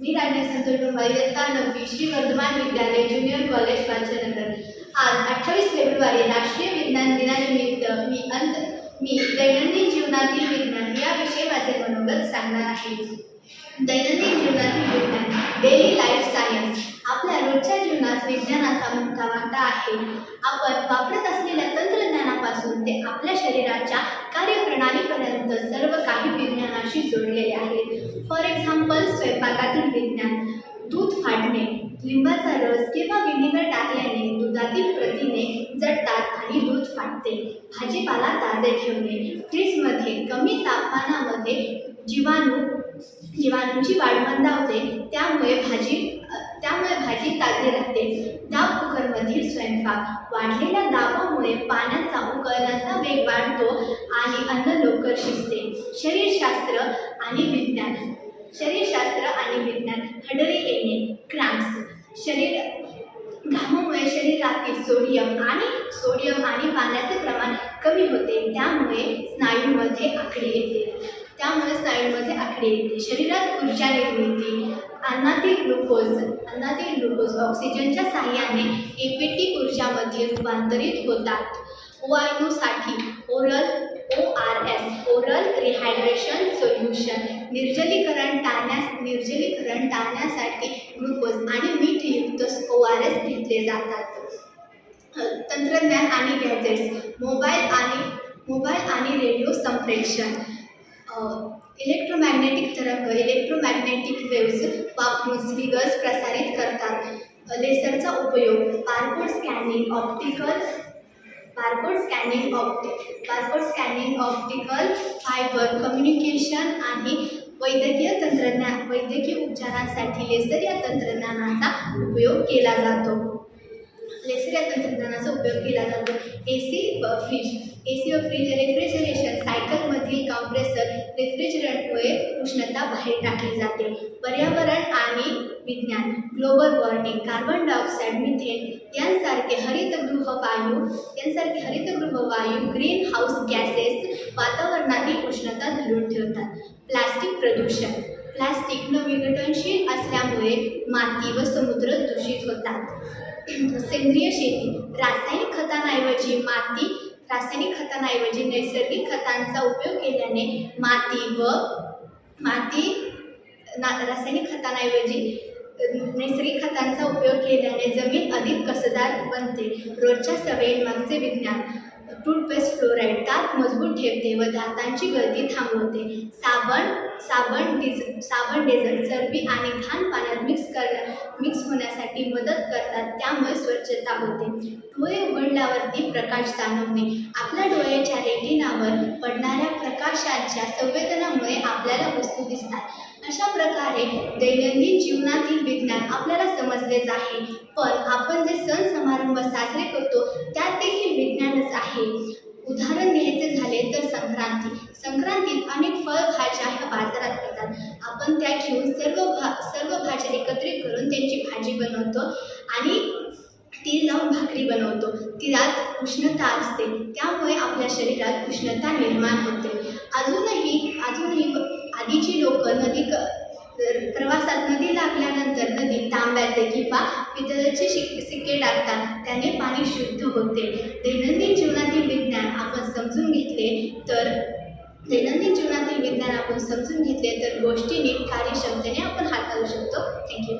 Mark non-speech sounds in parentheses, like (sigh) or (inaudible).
मी राणे संतोषबाई इयत्ता नववी श्री वर्धमान विद्यालय ज्युनियर कॉलेज बालचनगर आज अठ्ठावीस फेब्रुवारी राष्ट्रीय विज्ञान दिनानिमित्त मी अंत मी दैनंदिन जीवनातील विज्ञान याविषयी माझे मनोगत सांगणार आहे. दैनंदिन जीवनातील विज्ञान डेली लाईफ सायन्स आपल्या रोजच्या जीवनात विज्ञानाचा मोठा वाटा आहे. आपण वापरत असलेल्या तंत्र तंत्रज्ञानापासून ते आपल्या शरीराच्या कार्यप्रणालीपर्यंत सर्व काही विज्ञानाशी जोडलेले आहे. फॉर एक्झाम्पल स्वयंपाकातील विज्ञान दूध फाटणे लिंबाचा रस किंवा विनेगर टाकल्याने दुधातील प्रथिने जडतात आणि दूध फाटते. भाजीपाला ताजे ठेवणे फ्रीजमध्ये कमी तापमानामध्ये जीवाणू जीवाणूंची वाढ मंदावते त्यामुळे भाजी त्यामुळे भाजी ताजी राहते. दाब कुकरमधील स्वयंपाक वाढलेल्या दाबामुळे पाण्याचा उकळण्याचा वेग वाढतो आणि अन्न लवकर शिजते. शरीरशास्त्र आणि विज्ञान. शरीरशास्त्र आणि विज्ञान हडळी येणे क्रॅम्प्स शरीर घामामुळे शरीरातील सोडियम आणि सोडियम आणि पाण्याचे प्रमाण कमी होते. त्यामुळे स्नायूंमध्ये आकडे येते. त्यामुळे स्नायूंमध्ये आकडे येते. शरीरात ऊर्जा निर्मिती अन्नातील ग्लुकोज अन्नातील ग्लुकोज ऑक्सिजनच्या साहाय्याने एपीटी ऊर्जामध्ये रूपांतरित होतात. ओआयनूसाठी oral O R S oral rehydration solution. निर्जलीकरण टाळण्यास निर्जलीकरण टाळण्यासाठी ग्लुकोज आणि मीठयुक्त ओ आर एस घेतले जातात. तंत्रज्ञान आणि गॅजेट्स मोबाईल आणि मोबाईल आणि रेडिओ संप्रेषण. इलेक्ट्रोमॅग्नेटिक तरंग इलेक्ट्रोमॅग्नेटिक वेव्ज वापरून स्पीकर्स प्रसारित करतात. लेसरचा उपयोग barcode scanning optical barcode scanning ऑप्टि barcode scanning optical fibre communication आणि वैद्यकीय तंत्रज्ञान वैद्यकीय उपचारांसाठी लेसर या तंत्रज्ञानाचा उपयोग केला जातो. या तंत्रज्ञानाचा उपयोग केला जातो. ए सी व फ्रीज ए सी व फ्रीज रेफ्रिजरेशन सायकलमधील कॉम्प्रेसर रेफ्रिजरंटमुळे उष्णता बाहेर टाकली जाते. पर्यावरण आणि विज्ञान. Global warming carbon dioxide methane यांसारखे हरितगृह वायू यांसारखे हरितगृह वायू ग्रीन हाऊस गॅसेस वातावरणातील उष्णता धरून ठेवतात. प्लास्टिक प्रदूषण. प्लास्टिक न विघटनशील असल्यामुळे माती व समुद्र दूषित होतात. (clears throat) सेंद्रिय शेती रासायनिक खतांऐवजी माती रासायनिक खतांऐवजी नैसर्गिक खतांचा उपयोग केल्याने माती व माती ना रासायनिक खतांऐवजी नैसर्गिक खतांचा उपयोग केल्याने जमीन अधिक कसदार बनते. रोजच्या सवयी मागचे विज्ञान टूथपेस्ट फ्लोराईड दात मजबूत ठेवते व दातांची गळती थांबवते. साबण साबण डिझ साबण डेझल चरबी आणि घाण पाण्यात मिक्स कर मिक्स होण्यासाठी मदत करतात त्यामुळे स्वच्छता होते. डोळे उघडल्यावरती प्रकाश जाणवणे. आपल्या डोळ्याच्या रेटिनावर पडणाऱ्या प्रकाशाच्या संवेदनामुळे आपल्याला वस्तू दिसतात. अशा प्रकारे दैनंदिन जीवनातील विज्ञान आपल्याला समजलेच आहे पण आपण जे सण समारंभ साजरे करतो भाज्या ह्या बाजारात मिळतात. आपण त्या घेऊन सर्व भा सर्व भाज्या एकत्रित करून त्यांची भाजी बनवतो आणि ती लावून भाकरी बनवतो. तिलात उष्णता असते त्यामुळे आपल्या शरीरात उष्णता निर्माण होते. अजूनही अजूनही आधीची लोक नदी क प्रवासात नदी लागल्यानंतर नदी तांब्याचे किंवा पितळचे शिक सिक्के टाकतात. त्याने पाणी शुद्ध होते. दैनंदिन जीवनातील विज्ञान आपण समजून घेतले तर दैनंदिन जीवनातील विज्ञान आपण समजून घेतले तर गोष्टी नीट कार्यक्षमतेने आपण हाताळू शकतो. थँक्यू